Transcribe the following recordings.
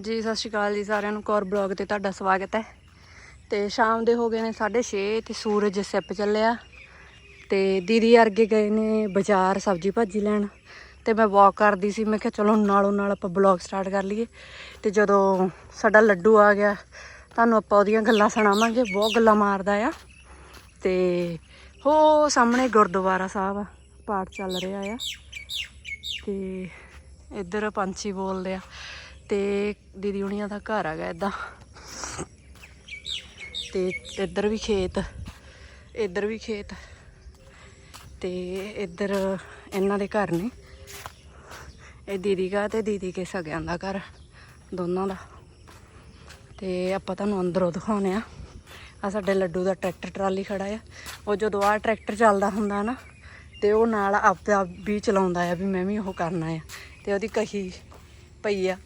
ਜੀ, ਸਤਿ ਸ਼੍ਰੀ ਅਕਾਲ ਜੀ ਸਾਰਿਆਂ ਨੂੰ। ਕੌਰ ਬਲੌਗ ਤੇ ਤੁਹਾਡਾ ਸਵਾਗਤ ਹੈ। ਤੇ ਸ਼ਾਮ ਦੇ ਹੋ ਗਏ ਨੇ 6:30 ਤੇ ਸੂਰਜ ਸਿੱਪ ਚੱਲਿਆ। ਤੇ ਦੀਦੀ ਅਰਗੇ ਗਏ ਨੇ ਬਾਜ਼ਾਰ ਸਬਜ਼ੀ ਭਾਜੀ ਲੈਣ। ਤੇ ਮੈਂ ਵਾਕ ਕਰਦੀ ਸੀ। ਮੈਂ ਕਿਹਾ ਚਲੋ ਨਾਲੋਂ ਨਾਲ ਆਪਾਂ ਬਲੌਗ ਸਟਾਰਟ ਕਰ ਲਈਏ। ਤੇ ਜਦੋਂ ਸਾਡਾ ਲੱਡੂ ਆ ਗਿਆ, ਤੁਹਾਨੂੰ ਆਪਾਂ ਉਹਦੀਆਂ ਗੱਲਾਂ ਸੁਣਾਵਾਂਗੇ। ਬਹੁਤ ਗੱਲਾਂ ਮਾਰਦਾ ਆ। ਤੇ ਹੋ, ਸਾਹਮਣੇ ਗੁਰਦੁਆਰਾ ਸਾਹਿਬ ਆ। ਪਾਠ ਚੱਲ ਰਿਹਾ ਆ। ਤੇ ਇੱਧਰ ਪੰਛੀ ਬੋਲਦੇ ਆ। ਤੇ ਦੀਦੀ ਹੁਣੀਆਂ ਦਾ ਘਰ ਹੈਗਾ ਇਦਾਂ ਤੇ ਇੱਧਰ ਵੀ ਖੇਤ, ਇੱਧਰ ਵੀ ਖੇਤ। ਤੇ ਇੱਧਰ ਇਹਨਾਂ ਦੇ ਘਰ ਨੇ। ਇਹ ਦੀਦੀ ਦਾ ਤੇ ਦੀਦੀ ਕੇ ਸਗਿਆਂ ਦਾ ਘਰ, ਦੋਨਾਂ ਦਾ। ਤੇ ਆਪਾਂ ਤੁਹਾਨੂੰ ਅੰਦਰੋਂ ਦਿਖਾਉਨੇ ਆ ਆ ਸਾਡੇ ਲੱਡੂ ਦਾ ਟਰੈਕਟਰ ਟਰਾਲੀ ਖੜਾ ਆ। ਉਹ ਜਦੋਂ ਆ ਟਰੈਕਟਰ ਚੱਲਦਾ ਹੁੰਦਾ ਨਾ, ਤੇ ਉਹ ਨਾਲ ਆਪਦਾ ਆਪ ਵੀ ਚਲਾਉਂਦਾ ਆ ਵੀ ਮੈਂ ਵੀ ਉਹ ਕਰਨਾ ਆ। ਤੇ ਉਹਦੀ ਕਹੀ ਪਈ ਆ।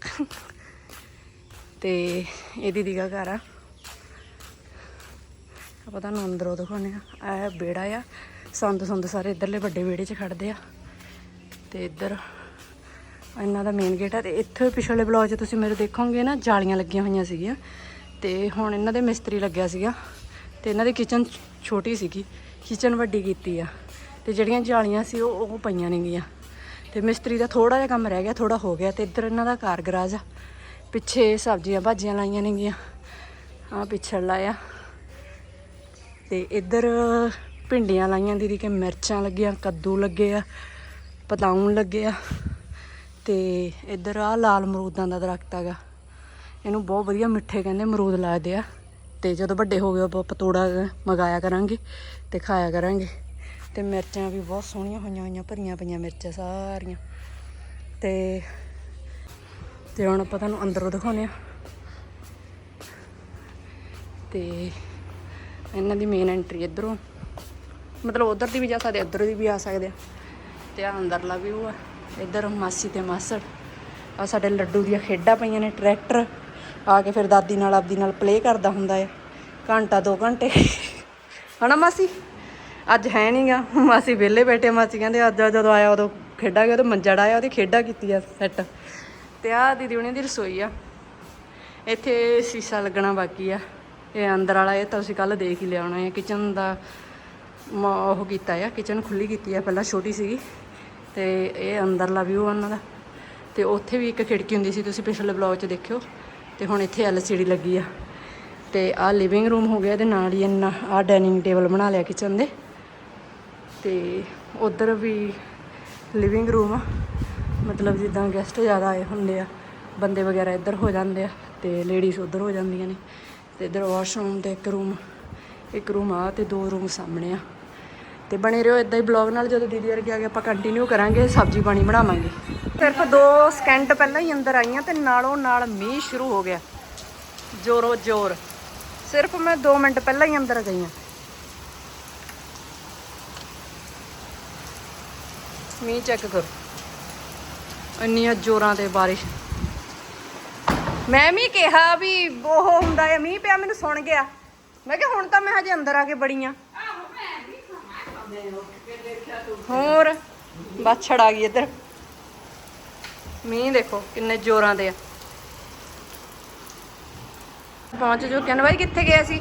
ਤੇ ਇਹਦੀ ਦੀਗਾ ਘਰ ਆ। ਆਪਾਂ ਤੁਹਾਨੂੰ ਅੰਦਰੋਂ ਦਿਖਾਉਨੇ ਆ। ਇਹ ਬੇੜਾ ਆ। ਸੰਦ ਸੰਦ ਸਾਰੇ ਇੱਧਰਲੇ ਵੱਡੇ ਵਿਹੜੇ 'ਚ ਖੜਦੇ ਆ। ਤੇ ਇੱਧਰ ਇਹਨਾਂ ਦਾ ਮੇਨ ਗੇਟ ਆ। ਤੇ ਇੱਥੇ ਪਿਛਲੇ ਬਲੌਗ 'ਚ ਤੁਸੀਂ ਮੇਰੇ ਦੇਖੋਗੇ ਨਾ, ਜਾਲੀਆਂ ਲੱਗੀਆਂ ਹੋਈਆਂ ਸੀਗੀਆਂ। ਤੇ ਹੁਣ ਇਹਨਾਂ ਦੇ ਮਿਸਤਰੀ ਲੱਗਿਆ ਸੀਗਾ। ਤੇ ਇਹਨਾਂ ਦੀ ਕਿਚਨ ਛੋਟੀ ਸੀਗੀ। ਕਿਚਨ ਵੱਡੀ ਕੀਤੀ ਆ। ਤੇ ਜਿਹੜੀਆਂ ਜਾਲੀਆਂ ਸੀ ਉਹ ਉਹ ਪਈਆਂ ਨੇਗੀਆਂ। ਤੇ ਮਿਸਤਰੀ ਦਾ ਥੋੜਾ ਜਿਹਾ ਕੰਮ ਰਹਿ ਗਿਆ ਥੋੜਾ ਹੋ ਗਿਆ ਤੇ ਇੱਧਰ ਇਹਨਾਂ ਦਾ ਕਾਰ ਗਰਾਜ ਆ। ਪਿੱਛੇ ਸਬਜ਼ੀਆਂ ਭਾਜੀਆਂ ਲਾਈਆਂ ਨੇਗੀਆਂ ਆ ਪਿੱਛੜ ਲਾਇਆ। ਤੇ ਇੱਧਰ ਭਿੰਡੀਆਂ ਲਾਈਆਂ, ਦੀਦੀ ਕੇ ਮਿਰਚਾਂ ਲੱਗੀਆਂ, ਕੱਦੂ ਲੱਗੇ ਆ ਪਤਾਉਣ ਲੱਗੇ ਆ। ਤੇ ਇੱਧਰ ਆ ਲਾਲ ਮਰੂਦਾਂ ਦਾ ਦਰਖਤ ਹੈਗਾ। ਇਹਨੂੰ ਬਹੁਤ ਵਧੀਆ ਮਿੱਠੇ ਕਹਿੰਦੇ ਅਮਰੂਦ ਲੱਗਦੇ ਆ। ਤੇ ਜਦੋਂ ਵੱਡੇ ਹੋ ਗਏ, ਆਪਾਂ ਪਤੋੜਾ ਮਗਾਇਆ ਕਰਾਂਗੇ ਤੇ ਖਾਇਆ ਕਰਾਂਗੇ। ਤੇ ਮਿਰਚਾਂ ਵੀ ਬਹੁਤ ਸੋਹਣੀਆਂ ਹੋਈਆਂ ਹੋਈਆਂ, ਭਰੀਆਂ ਪਈਆਂ ਮਿਰਚਾਂ ਸਾਰੀਆਂ। ਤੇ ਤੇ ਹੁਣ ਆਪਾਂ ਤੁਹਾਨੂੰ ਅੰਦਰੋਂ ਦਿਖਾਉਂਦੇ ਆ ਤੇ ਇਹਨਾਂ ਦੀ ਮੇਨ ਐਂਟਰੀ ਇਧਰੋਂ। ਮਤਲਬ ਉਧਰ ਦੀ ਵੀ ਜਾ ਸਕਦੇ, ਇੱਧਰ ਦੀ ਵੀ ਆ ਸਕਦੇ ਆ। ਤੇ ਆ ਅੰਦਰਲਾ ਵਿਊ ਆ। ਇੱਧਰ ਮਾਸੀ ਤੇ ਮਾਸੜ। ਆ ਸਾਡੇ ਲੱਡੂ ਦੀਆਂ ਖੇਡਾਂ ਪਈਆਂ ਨੇ, ਟਰੈਕਟਰ। ਆ ਕੇ ਫਿਰ ਦਾਦੀ ਨਾਲ ਆਪਦੀ ਨਾਲ ਪਲੇ ਕਰਦਾ ਹੁੰਦਾ ਹੈ ਘੰਟਾ ਦੋ ਘੰਟੇ। ਹਨਾ ਮਾਸੀ? ਅੱਜ ਹੈ ਨਹੀਂਗਾ ਮਾਸੀ ਵਿਹਲੇ ਬੈਠੇ ਮਾਸੀ ਕਹਿੰਦੇ ਅੱਜ ਜਦੋਂ ਆਇਆ ਉਦੋਂ ਖੇਡਾਂਗੇ ਉਹਦੇ ਮੰਜੜ ਆਇਆ, ਉਹਦੀ ਖੇਡਾਂ ਕੀਤੀ ਆ ਸੈੱਟ। ਤੇ ਆ ਦੀਦੀ ਉਹਨੇ ਦੀ ਰਸੋਈ ਆ। ਇੱਥੇ ਸ਼ੀਸ਼ਾ ਲੱਗਣਾ ਬਾਕੀ ਆ। ਇਹ ਅੰਦਰ ਵਾਲਾ, ਇਹ ਤਾਂ ਤੁਸੀਂ ਕੱਲ ਦੇਖ ਹੀ ਲਿਆ ਹੋਣਾ ਹੈ ਕਿਚਨ ਦਾ ਮ- ਉਹ ਕੀਤਾ ਆ ਕਿਚਨ ਖੁੱਲੀ ਕੀਤੀ ਆ, ਪਹਿਲਾਂ ਛੋਟੀ ਸੀਗੀ। ਤੇ ਇਹ ਅੰਦਰਲਾ ਵਿਊ ਉਹਨਾਂ ਦਾ। ਤੇ ਉੱਥੇ ਵੀ ਇੱਕ ਖਿੜਕੀ ਹੁੰਦੀ ਸੀ, ਤੁਸੀਂ ਪਿਛਲੇ ਬਲੌਗ 'ਚ ਦੇਖਿਓ। ਤੇ ਹੁਣ ਇੱਥੇ ਐਲਸੀਡੀ ਲੱਗੀ ਆ। ਤੇ ਆ ਲਿਵਿੰਗ ਰੂਮ ਹੋ ਗਿਆ, ਇਹਦੇ ਨਾਲ ਹੀ ਇੰਨਾ ਆ ਡਾਈਨਿੰਗ ਟੇਬਲ ਬਣਾ ਲਿਆ ਕਿਚਨ ਦੇ। ਤੇ ਉਧਰ ਵੀ ਲਿਵਿੰਗ ਰੂਮ ਮਤਲਬ ਜਿੱਦਾਂ ਗੈਸਟ ਜ਼ਿਆਦਾ ਆਏ ਹੁੰਦੇ ਆ, ਬੰਦੇ ਵਗੈਰਾ ਇੱਧਰ ਹੋ ਜਾਂਦੇ ਆ ਤੇ ਲੇਡੀਜ਼ ਉੱਧਰ ਹੋ ਜਾਂਦੀਆਂ ਨੇ। ਤੇ ਇੱਧਰ ਵਾਸ਼ਰੂਮ ਤੇ ਇੱਕ ਰੂਮ ਇੱਕ ਰੂਮ ਆ ਤੇ ਦੋ ਰੂਮ ਸਾਹਮਣੇ ਆ। ਤੇ ਬਣੇ ਰਹੋ ਇਦਾਂ ਹੀ ਬਲੌਗ ਨਾਲ, ਜਦੋਂ ਦੀਦੀ ਵਰਗੇ ਆ ਗਏ ਆਪਾਂ ਕੰਟੀਨਿਊ ਕਰਾਂਗੇ, ਸਬਜ਼ੀ ਪਾਣੀ ਬਣਾਵਾਂਗੇ। ਸਿਰਫ 2 ਸਕਿੰਟ ਪਹਿਲਾਂ ਹੀ ਅੰਦਰ ਆਈਆਂ ਤੇ ਨਾਲੋਂ ਨਾਲ ਮੀਂਹ ਸ਼ੁਰੂ ਹੋ ਗਿਆ। ਜ਼ੋਰੋ ਜ਼ੋਰ ਸਿਰਫ ਮੈਂ 2 ਮਿੰਟ ਪਹਿਲਾਂ ਹੀ ਅੰਦਰ ਗਈ ਹਾਂ। ਮੀਂਹ ਚੈੱਕ ਕਰੋ। ਇੰਨੀਆਂ ਜ਼ੋਰਾਂ ਤੇ ਬਾਰਿਸ਼। ਮੈਂ ਵੀ ਕਿਹਾ ਵੀ ਉਹ ਹੁੰਦਾ ਹੈ, ਮੀਂਹ ਪਿਆ, ਮੈਨੂੰ ਸੁਣ ਗਿਆ। ਮੈਂ ਕਿਹਾ ਹੁਣ ਤਾਂ ਮੈਂ ਹਜੇ ਅੰਦਰ ਆ ਕੇ ਬੜੀ ਆ। ਹੋਰ ਬਾਛੜ ਆ ਗਈ ਇੱਧਰ। ਮੀਂਹ ਦੇਖੋ ਕਿੰਨੇ ਜ਼ੋਰਾਂ ਦੇ ਆ। ਪਹੁੰਚ ਜੋ ਕਹਿੰਦਾ ਬਾਈ, ਕਿੱਥੇ ਗਿਆ ਸੀ?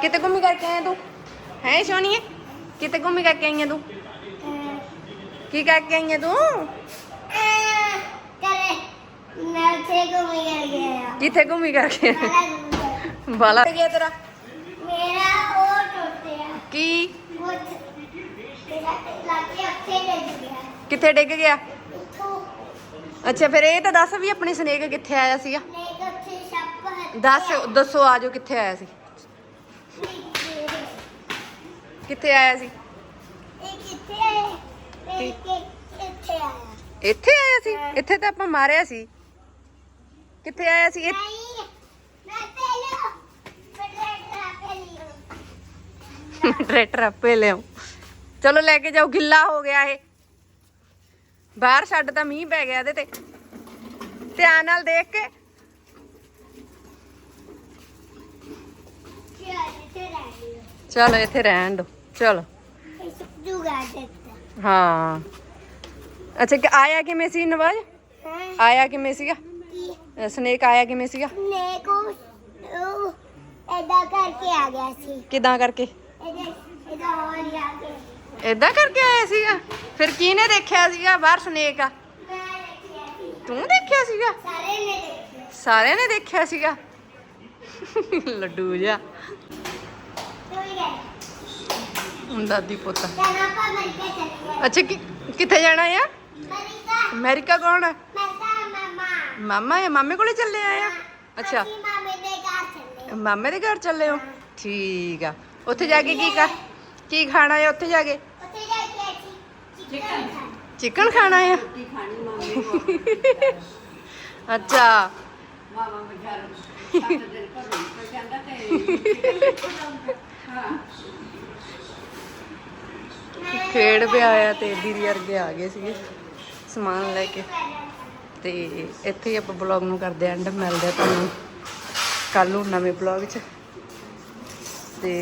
ਕਿਤੇ ਘੁੰਮੀ ਕਰਕੇ ਆਇਆ ਤੂੰ? ਹੈ, ਸੋਨੀਏ? ਕਿਤੇ ਘੁੰਮੀ ਕਰਕੇ ਆਈਆਂ ਤੂੰ? ਕੀ ਕਰਕੇ ਆਈ ਆ ਤੂੰ? ਕਰੇ ਮੈਂ ਤੇ ਘੁੰਮੀ ਕਰ ਗਿਆ ਕਿੱਥੇ ਘੁੰਮੀ ਕਰਕੇ ਬਾਲਾ ਗਿਆ ਤੇਰਾ? ਉਹ ਟੁੱਟਿਆ ਕੀ? ਡਿੱਗ ਗਿਆ ਕਿੱਥੇ ਡਿੱਗ ਗਿਆ? ਅੱਛਾ, ਫਿਰ ਇਹ ਤਾਂ ਦੱਸ ਵੀ ਆਪਣੀ ਸਨੇਕ ਕਿੱਥੇ ਆਇਆ ਸੀਗਾ? ਦੱਸ, ਦੱਸੋ, ਆਜੋ ਕਿੱਥੇ ਆਇਆ ਸੀ? ਕਿੱਥੇ ਆਇਆ ਸੀ? ਇਹ ਕਿੱਥੇ ਆਇਆ ਇੱਥੇ ਆਇਆ। ਇੱਥੇ ਆਇਆ ਸੀ? ਇੱਥੇ ਤਾਂ ਆਪਾਂ ਮਾਰਿਆ ਸੀ। ਕਿੱਥੇ ਆਇਆ ਸੀ? ਇਹ- ਨਹੀਂ ਮੈਂ ਟਰੈਕਟਰ ਆਪੇ ਲਿਆਓ ਚਲੋ ਲੈ ਕੇ ਜਾਓ ਗਿੱਲਾ ਹੋ ਗਿਆ ਇਹ। ਬਾਹਰ ਛੱਡ ਤਾਂ ਮੀਂਹ ਪੈ ਗਿਆ ਇਹਦੇ ਤੇ। ਧਿਆਨ ਨਾਲ ਦੇਖ ਕੇ। ਚਲ ਇੱਥੇ ਰਹਿ ਲਿਓ ਚਲੋ ਇੱਥੇ ਰਹਿਣ ਦੋ। ਚਲੋ। ਹਾਂ। ਅੱਛਾ ਕਿ ਆਇਆ ਕਿਵੇਂ ਸੀ ਨਵਾਜ਼? ਹਾਂ। ਆਇਆ ਕਿਵੇਂ ਸੀਗਾ? ਸਨੇਕ ਆਇਆ ਕਿਵੇਂ ਸੀਗਾ? ਨੇ ਕੋ ਉਹ ਐਡਾ ਕਰਕੇ ਆ ਗਿਆ ਸੀ। ਕਿਦਾਂ ਕਰਕੇ? ਇਹਦੇ ਇਹਦਾ ਹੋਰ ਹੀ ਆ ਕੇ ਇਦਾਂ ਕਰਕੇ ਆਇਆ ਸੀਗਾ? ਫਿਰ ਕਿਹਨੇ ਦੇਖਿਆ ਸੀਗਾ? ਬਾਹਰ ਸਨੇਕ ਆ। ਮੈਂ ਦੇਖਿਆ ਸੀ। ਤੂੰ ਦੇਖਿਆ ਸੀਗਾ? ਸਾਰੇ ਨੇ ਦੇਖਿਆ। ਸਾਰਿਆਂ ਨੇ ਦੇਖਿਆ ਸੀਗਾ? ਲੱਡੂ ਜਿਹਾ। ਗੱਲ ਦਾਦੀ ਪੁੱਤ ਜਾਨਾ ਪਾ ਮਰ ਕੇ ਅੱਛਾ ਕਿ ਕਿੱਥੇ ਜਾਣਾ ਆ? ਮਰੀਕਾ ਅਮਰੀਕਾ ਕੌਣ ਹੈ ਮੈਂ ਤਾਂ ਮਮਾ। ਮਾਮਾ ਹੈ ਮਾਮੇ ਕੋਲੇ ਚੱਲੇ ਆਏ ਆ? ਅੱਛਾ। ਅਸੀਂ ਮਾਮੇ ਦੇ ਘਰ ਚੱਲੇ ਮਾਮੇ ਦੇ ਘਰ ਚੱਲੇ ਹੋ? ਠੀਕ ਆ। ਉੱਥੇ ਜਾ ਕੇ ਕੀ ਕਰ ਕੀ ਖਾਣਾ ਹੈ ਉੱਥੇ ਜਾ ਕੇ? ਉੱਥੇ ਜਾ ਕੇ ਅਸੀਂ ਚਿਕਨ ਖਾਣਾ। ਚਿਕਨ ਖਾਣਾ ਹੈ ਅੱਛਾ। ਖੇਡ ਪਿਆ ਆ ਤੇ ਦੀਦੀ ਵਰਗੇ ਆ ਗਏ ਸੀਗੇ ਸਮਾਨ ਲੈ ਕੇ। ਤੇ ਇੱਥੇ ਹੀ ਆਪਾਂ ਬਲੌਗ ਨੂੰ ਕਰਦੇ ਐਂਡ ਮਿਲਦੇ ਆ ਤੁਹਾਨੂੰ ਕੱਲ ਨੂੰ ਨਵੇਂ ਬਲੌਗ 'ਚ। ਤੇ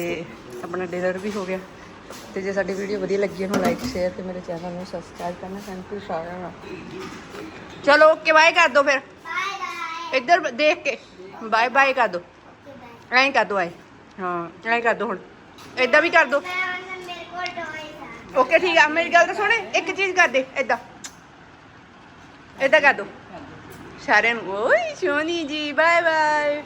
ਆਪਣਾ ਡਿਨਰ ਵੀ ਹੋ ਗਿਆ। ਤੇ ਜੇ ਸਾਡੀ ਵੀਡੀਓ ਵਧੀਆ ਲੱਗੀ ਉਹਨੂੰ ਲਾਈਕ ਸ਼ੇਅਰ ਤੇ ਮੇਰੇ ਚੈਨਲ ਨੂੰ ਸਬਸਕ੍ਰਾਈਬ ਕਰਨਾ। ਥੈਂਕ ਯੂ ਸਾਰਿਆਂ ਦਾ। ਚਲੋ ਓਕੇ ਬਾਏ ਕਰ ਦੋ ਫਿਰ। ਬਾਏ ਬਾਏ ਇੱਧਰ ਦੇਖ ਕੇ। ਬਾਏ ਬਾਏ ਕਰ ਦੋ। ਐਂ ਕਰ ਦੋ ਆਏ ਹਾਂ ਐਂ ਕਰ ਦੋ ਹੁਣ। ਏਦਾਂ ਵੀ ਕਰ ਦੋ। ਓਕੇ ਠੀਕ ਆ ਮੇਰੀ ਗੱਲ ਤਾਂ ਸੁਣੇ ਇੱਕ ਚੀਜ਼ ਕਰ ਦੇ ਏਦਾਂ ਏਦਾਂ ਕਰ ਦੋ ਸਾਰਿਆਂ ਨੂੰ ਓਏ ਸੋਨੀ ਜੀ ਬਾਏ ਬਾਏ